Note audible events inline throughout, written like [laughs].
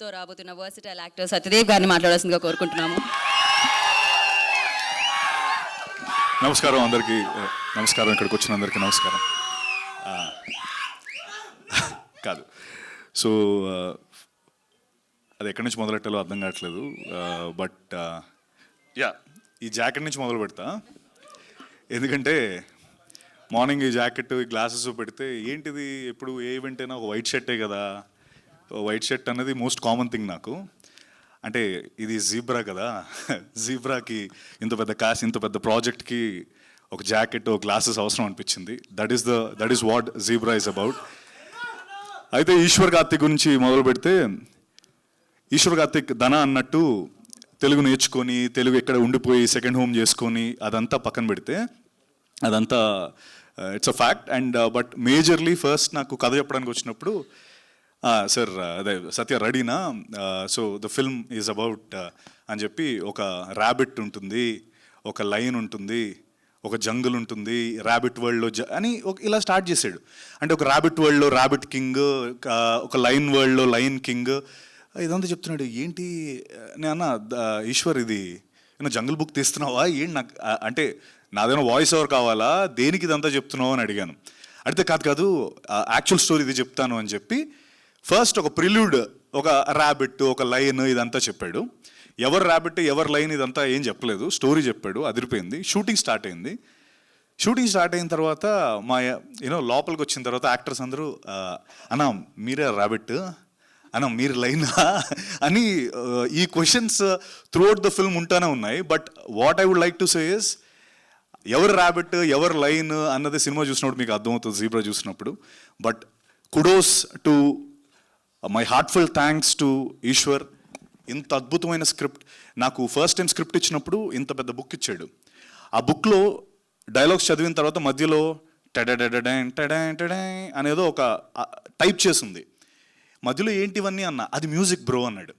తో రాబోతున్న versatile actor Satyadev గారిని మాట్లాడాల్సిందిగా కోరుకుంటున్నాము. నమస్కారం అందరికీ. నమస్కారం. ఇక్కడికి వచ్చిన అందరికీ నమస్కారం. కాదు. సో అది ఎక్కడి నుంచి మొదలెట్టాలో అర్థం కావట్లేదు. బట్ యా ఈ జాకెట్ నుంచి మొదలు పెడతా. ఎందుకంటే మార్నింగ్ ఈ జాకెట్ ఈ గ్లాసెస్ పెడితే ఏంటిది? ఎప్పుడు ఏ ఈవెంట్ అయినా ఒక వైట్ షర్టే కదా. వైట్ షర్ట్ అనేది మోస్ట్ కామన్ థింగ్ నాకు. అంటే ఇది జీబ్రా కదా. [laughs] జీబ్రాకి ఇంత పెద్ద కాస్ ఇంత పెద్ద ప్రాజెక్ట్కి ఒక జాకెట్ ఒక గ్లాసెస్ అవసరం అనిపించింది. That is the that is what zebra is about అయితే ఈశ్వర్ కార్తిక్ గురించి మొదలు పెడితే ఈశ్వర్ కార్తిక్ ధన అన్నట్టు తెలుగు నేర్చుకొని తెలుగు ఎక్కడ ఉండిపోయి సెకండ్ హోమ్ చేసుకొని అదంతా పక్కన పెడితే అదంతా it's a fact and but majorly first నాకు కథ చెప్పడానికి వచ్చినప్పుడు సార్ అదే సత్య రెడీనా? So the film is about అని చెప్పి ఒక ర్యాబిట్ ఉంటుంది ఒక లైన్ ఉంటుంది ఒక జంగుల్ ఉంటుంది ర్యాబిట్ వరల్డ్లో జ అని ఒక ఇలా స్టార్ట్ చేశాడు అంటే ఒక ర్యాబిట్ వరల్డ్లో ర్యాబిట్ కింగ్ ఒక లైన్ వరల్డ్లో లైన్ కింగ్ ఇదంతా చెప్తున్నాడు ఏంటి నేను అన్న ఈశ్వర్ ఇది నేను జంగుల్ బుక్ తీస్తున్నావా? ఏంటి నాకు అంటే నాదేమో వాయిస్ ఓవర్ కావాలా? దేనికి ఇదంతా చెప్తున్నావు? అని అడిగాను. అడిగితే కాదు కాదు యాక్చువల్ స్టోరీ ఇది చెప్తాను అని చెప్పి ఫస్ట్ ఒక ప్రిల్యూడ్ ఒక ర్యాబిట్ ఒక లైన్ ఇదంతా చెప్పాడు. ఎవరు ర్యాబిట్ ఎవరు లైన్ ఇదంతా ఏం చెప్పలేదు. స్టోరీ చెప్పాడు అదిరిపోయింది. షూటింగ్ స్టార్ట్ అయింది. షూటింగ్ స్టార్ట్ అయిన తర్వాత మా యూనో లోపలికి వచ్చిన తర్వాత యాక్టర్స్ అందరూ ఆ, అన్నా మీరే ర్యాబిట్ అన్న మీరు లైనా అని ఈ క్వశ్చన్స్ త్రూఅవుట్ ద ఫిల్మ్ ఉంటానే ఉన్నాయి. But what I would like to say is ఎవరు ర్యాబిట్ ఎవరు లైన్ అన్నది సినిమా చూసినప్పుడు మీకు అర్థమవుతుంది జీబ్రా చూసినప్పుడు. But kudos to my heartful thanks to Eeshwar ఇంత అద్భుతమైన స్క్రిప్ట్. నాకు ఫస్ట్ టైం స్క్రిప్ట్ ఇచ్చినప్పుడు ఇంత పెద్ద బుక్ ఇచ్చాడు. ఆ బుక్లో డైలాగ్స్ చదివిన తర్వాత మధ్యలో టెడెడెడెడెన్ టెడెన్ టెడెన్ అనేదో ఒక టైప్ చేసింది. మధ్యలో ఏంటివన్నీ అన్న? అది మ్యూజిక్ బ్రో అన్నాడు.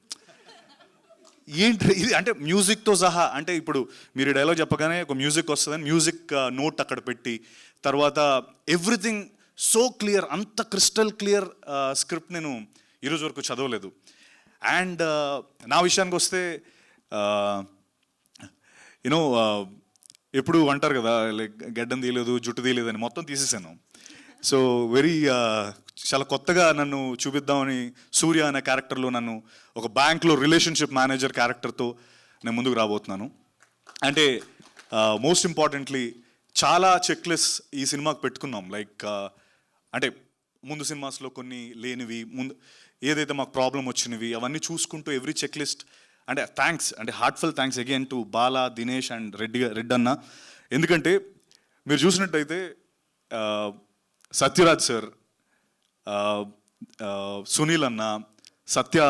ఏంటి ఇది? అంటే మ్యూజిక్తో సహా అంటే ఇప్పుడు మీరు డైలాగ్ చెప్పగానే ఒక మ్యూజిక్ వస్తుందని మ్యూజిక్ నోట్ అక్కడ పెట్టి తర్వాత ఎవ్రీథింగ్ సో క్లియర్ అంత క్రిస్టల్ క్లియర్ స్క్రిప్ట్ నేను ఈరోజు వరకు చదవలేదు. అండ్ uh, నా విషయానికి వస్తే uh, యూనో uh, ఎప్పుడు అంటారు కదా లైక్ గడ్డం తీయలేదు జుట్టు తీయలేదు అని మొత్తం తీసేసాను. సో వెరీ చాలా కొత్తగా నన్ను చూపిద్దామని సూర్య అనే క్యారెక్టర్లో నన్ను ఒక బ్యాంక్లో రిలేషన్షిప్ మేనేజర్ క్యారెక్టర్తో నేను ముందుకు రాబోతున్నాను. అంటే మోస్ట్ ఇంపార్టెంట్లీ చాలా చెక్లెస్ ఈ సినిమాకి పెట్టుకున్నాం. లైక్ అంటే ముందు సినిమాస్లో కొన్ని లేనివి ముందు ఏదైతే మాకు ప్రాబ్లం వచ్చినవి అవన్నీ చూసుకుంటూ ఎవ్రీ చెక్ లిస్ట్ అంటే థ్యాంక్స్ అంటే heartful thanks again to Bala Dinesh and Reddy Reddy అన్న. ఎందుకంటే మీరు చూసినట్టయితే సత్యరాజ్ సార్ సునీల్ అన్న సత్య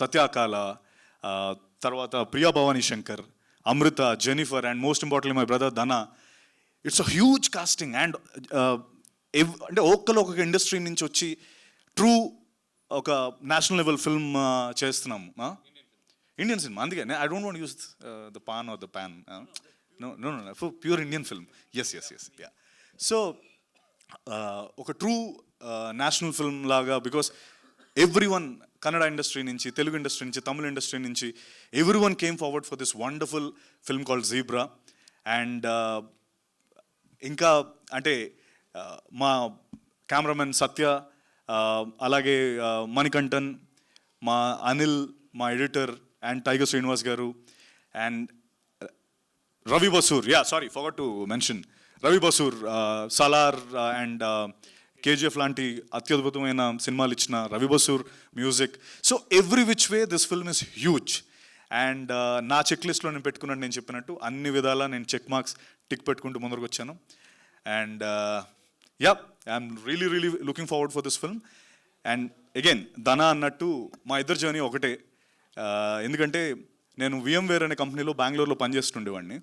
సత్యాకాల తర్వాత Priya Bhavani Shankar Amrutha Jennifer and most importantly my brother Dhana. It's a huge casting and అంటే ఒక్కరు ఒక్కొక్క ఇండస్ట్రీ నుంచి వచ్చి ట్రూ ఒక నేషనల్ లెవెల్ ఫిల్మ్ చేస్తున్నాము ఇండియన్ సినిమా అందుకే. I don't want use the pan or the pan no no no pure Indian film yes yes yes yeah so ఒక true national film లాగా because everyone Kannada industry నుంచి Telugu industry నుంచి తమిళ industry నుంచి everyone came forward for this wonderful film called zebra and ఇంకా అంటే మా cameraman సత్య అలాగే మణికంఠన్ మా అనిల్ మా editor and Tiger Srinivas garu and Ravi Basrur yeah sorry forgot to mention Ravi Basrur Salaar and KGF లాంటి అత్యద్భుతమైన సినిమాలు ఇచ్చిన Ravi Basrur music. So every which way this film is huge. And నా check లిస్ట్లో నేను పెట్టుకున్నట్టు నేను చెప్పినట్టు అన్ని విధాలా నేను చెక్ మార్క్స్ టిక్ పెట్టుకుంటూ ముందరకు వచ్చాను and yeah I'm really really looking forward for this film and again Dhana అన్నట్టు మా ఇద్దరు జర్నీ ఒకటే. Uh, ఎందుకంటే నేను విఎంవేర్ అనే కంపెనీలో బెంగళూరులో పనిచేస్తుండేవాడిని.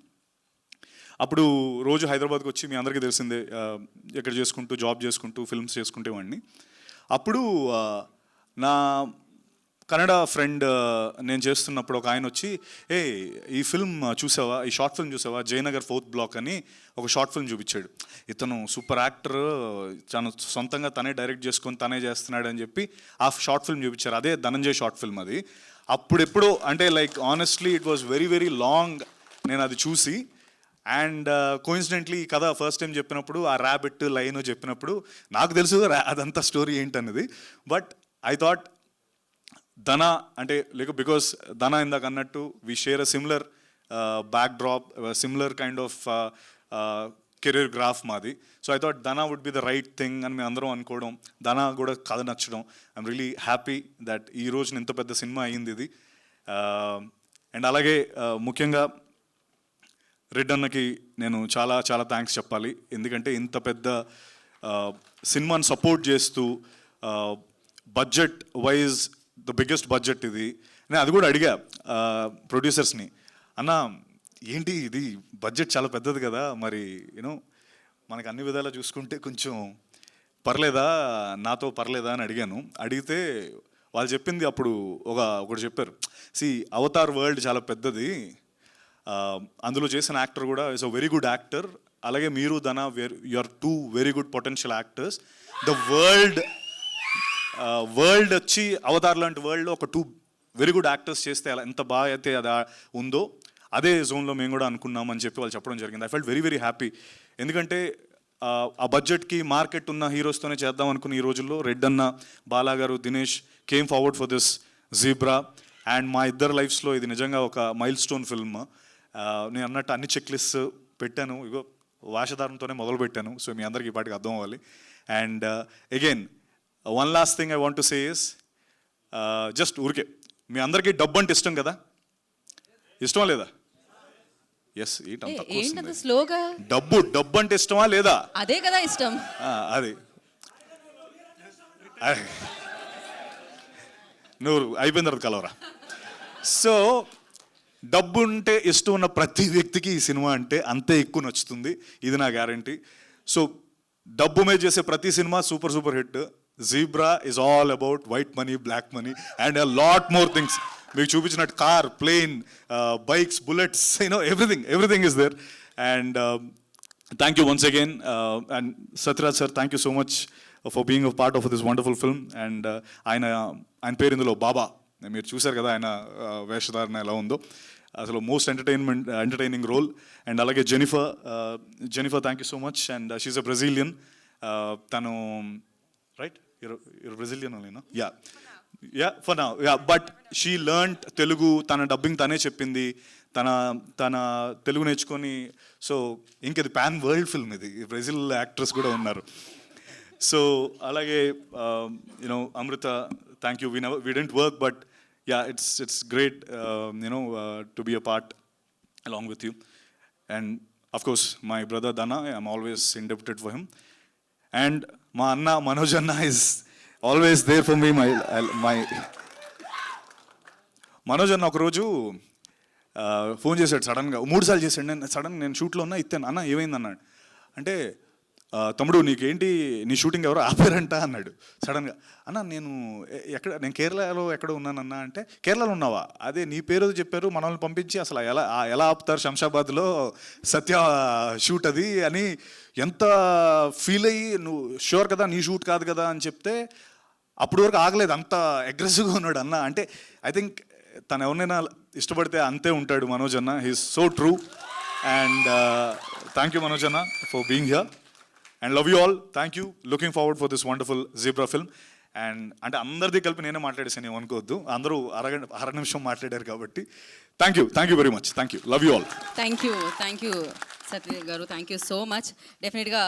అప్పుడు రోజు హైదరాబాద్కి వచ్చి మీ అందరికీ తెలిసిందే uh, ఎక్కడ చేసుకుంటూ జాబ్ చేసుకుంటూ ఫిల్మ్స్ చేసుకుంటేవాడిని. అప్పుడు uh, నా కన్నడ ఫ్రెండ్ uh, నేను చేస్తున్నప్పుడు ఒక ఆయన వచ్చి ఏ ఈ ఫిల్మ్ చూసావా? ఈ షార్ట్ ఫిల్మ్ చూసావా? జయనగర్ ఫోర్త్ బ్లాక్ అని ఒక షార్ట్ ఫిల్మ్ చూపించాడు. ఇతను సూపర్ యాక్టర్ తను సొంతంగా తనే డైరెక్ట్ చేసుకొని తనే చేస్తున్నాడు అని చెప్పి ఆ షార్ట్ ఫిల్మ్ చూపించారు. అదే ధనంజయ్ షార్ట్ ఫిల్మ్ అది. అప్పుడెప్పుడు అంటే like honestly it was very very long నేను అది చూసి అండ్ కోయిన్సిడెంట్లీ uh, ఈ కథ ఫస్ట్ టైం చెప్పినప్పుడు ఆ ర్యాబిట్ లైన్ చెప్పినప్పుడు నాకు తెలుసు అదంతా స్టోరీ ఏంటన్నది. బట్ ఐ థాట్ ధన అంటే లేక బికాస్ ధన ఇందాక అన్నట్టు we share a similar backdrop similar kind of career graph మాది. So I thought Dhana would be the right thing అని మేము అందరం అనుకోవడం ధన కూడా కథ నచ్చడం. ఐఎమ్ రియలీ హ్యాపీ దట్ ఈ రోజున ఇంత పెద్ద సినిమా అయ్యింది ఇది. Uh, అండ్ అలాగే uh, ముఖ్యంగా రెడ్ అన్నకి నేను చాలా చాలా థ్యాంక్స్ చెప్పాలి. ఎందుకంటే ఇంత పెద్ద uh, సినిమాని సపోర్ట్ చేస్తూ budget wise the biggest budget ఇది. నేను అది కూడా అడిగా ప్రొడ్యూసర్స్ని. అన్న ఏంటి ఇది? బడ్జెట్ చాలా పెద్దది కదా మరి యూనో మనకు అన్ని విధాలా చూసుకుంటే కొంచెం పర్లేదా? నాతో పర్లేదా? అని అడిగాను. అడిగితే వాళ్ళు చెప్పింది అప్పుడు ఒక ఒకటి చెప్పారు సి అవతార్ వరల్డ్ చాలా పెద్దది. అందులో చేసిన యాక్టర్ కూడా is a very good actor అలాగే మీరు Dhana you are too very good potential actors the world world వచ్చి అవతార్ లాంటి వరల్డ్లో ఒక టూ వెరీ గుడ్ యాక్టర్స్ చేస్తే అలా ఎంత బాగా అయితే అది ఉందో అదే జోన్లో మేము కూడా అనుకున్నాం అని చెప్పి వాళ్ళు చెప్పడం జరిగింది. I felt very very happy ఎందుకంటే ఆ, ఆ బడ్జెట్కి మార్కెట్ ఉన్న హీరోస్తోనే చేద్దాం అనుకున్న ఈ రోజుల్లో రెడ్ అన్న Bala garu Dinesh came forward for this zebra and మా ఇద్దరు లైఫ్స్లో ఇది నిజంగా ఒక మైల్ స్టోన్ ఫిల్మ్ నేను అన్నట్టు అన్ని చెక్ లిస్ట్ పెట్టాను. ఇగో వాషధారంతోనే మొదలు పెట్టాను సో మీ అందరికీ ఈ పాటికి అర్థం అవ్వాలి. And again one last thing I want to say is just ఊరికే. మీ అందరికీ డబ్బు అంటే ఇష్టం కదా? ఇష్టమా లేదా? ఎస్ ఏంటంత స్లోగా డబ్బు డబ్బు అంటే ఇష్టమా లేదా? అదే కదా ఇష్టం. అది. నువ్వు అయిపోయిన తర్వాత కలవరా? సో డబ్బు ఉంటే ఇష్టం ఉన్న ప్రతి వ్యక్తికి ఈ సినిమా అంటే అంతే ఎక్కువ నచ్చుతుంది. ఇది నా గ్యారంటీ సో డబ్బు మీద చేసే ప్రతి cinema super super hit zebra is all about white money black money and a lot more things మీకు చూపించినట్టు car plane bikes bullets you know everything everything is there and thank you once again and Sathyaraj sir thank you so much for being a part of this wonderful film and ఆయన ఆయన పేరు ఇందులో బాబా. మీరు చూశారు కదా ఆయన వేషధారణ ఎలా ఉందో. అసలు most entertainment entertaining role and అలాగే Jennifer Jennifer thank you so much and she a Brazilian తను రైట్ యూర్ బ్రెజిలియన్ ఓన్లీనా యా యా ఫర్ నా yeah but she learn Telugu తన డబ్బింగ్ తనే చెప్పింది. తన తన తెలుగు నేర్చుకొని సో ఇంకది పాన్ వరల్డ్ ఫిల్మ్ ఇది. బ్రెజిల్ యాక్ట్రెస్ కూడా ఉన్నారు. సో అలాగే you know Amrita thank you we never we didn't work but yeah it's it's great you know to be a part along with you and of course my brother Dana, I'm always indebted for. And మా అన్న మనోజ్ అన్న is always there for me my my Manoj అన్న ఒకరోజు phone చేశాడు సడన్గా మూడు సార్లు చేశాడు. నేను సడన్ నేను షూట్లో ఉన్నా ఇత్తాను? అన్న ఏమైంది? అన్నాడు. అంటే తమ్ముడు నీకేంటి? నీ షూటింగ్ ఎవరో ఆపారంట అన్నాడు. సడన్గా అన్న నేను ఎక్కడ నేను కేరళలో ఎక్కడ ఉన్నానన్నా అంటే కేరళలో ఉన్నావా? అదే నీ పేరు చెప్పారు మనల్ని పంపించి అసలు ఎలా ఎలా ఆపుతారు శంషాబాద్లో సత్య షూట్ అది అని ఎంత ఫీల్ అయ్యి నువ్వు షూర్ కదా నీ షూట్ కాదు కదా అని చెప్తే అప్పటి వరకు ఆగలేదు. అంత అగ్రెసివ్గా ఉన్నాడు అన్న. అంటే ఐ థింక్ తను ఎవరినైనా ఇష్టపడితే అంతే ఉంటాడు మనోజ్ అన్న. He's so true and thank you Manoj అన్న for being here and love you all thank you looking forward for this wonderful zebra film and అంటే అందరిది కలిపి నేనే మాట్లాడేసాను నేను అనుకోవద్దు. అందరూ అరగంట అర నిమిషం మాట్లాడారు కాబట్టి. Thank you thank you very much thank you love you all thank you thank you Satya గారు. థ్యాంక్ యూ సో మచ్ డెఫినెట్గా